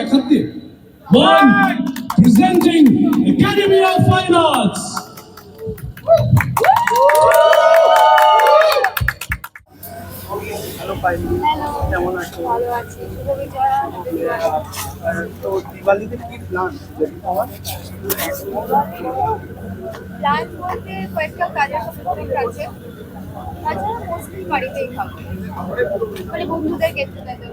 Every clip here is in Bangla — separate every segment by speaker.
Speaker 1: এক হাত দিয়ে one presenting academy of fine arts
Speaker 2: কেমন আছো
Speaker 3: ভালো আছি শুভ বিজয়া।
Speaker 2: তো দিওয়ালিতে কি প্ল্যান
Speaker 3: প্ল্যান বলতে কয়েকটা কাজের কমিটমেন্ট আছে। তাছাড়া মোস্টলি বাড়িতেই খাব মানে বন্ধুদের গেট টুগেদার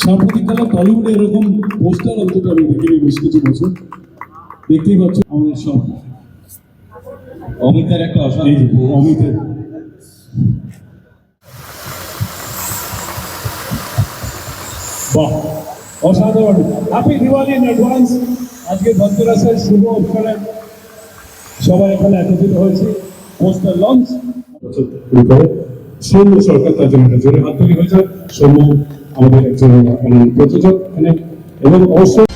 Speaker 1: সাম্প্রতিককালে টলিউডে এরকম পোস্টার অন্তত আমি দেখিনি বেশ কিছু বছর দেখতেই পাচ্ছ আমাদের সব
Speaker 4: অমিতার একটা অসাধারণ
Speaker 1: অমিতের বাহ, অসাধারণ। হ্যাপি দিওয়ালি ইন অ্যাডভান্স আজকে ধনতেরাসের শুভ সবাই এখানে একত্রিত হয়েছে। পোস্টার লঞ্চ সৌম্য সরকার তার জন্য জোরে হাত তৈরি হয়েছে। সৌম্য আমাদের একজন প্রযোজক এবং অবশ্যই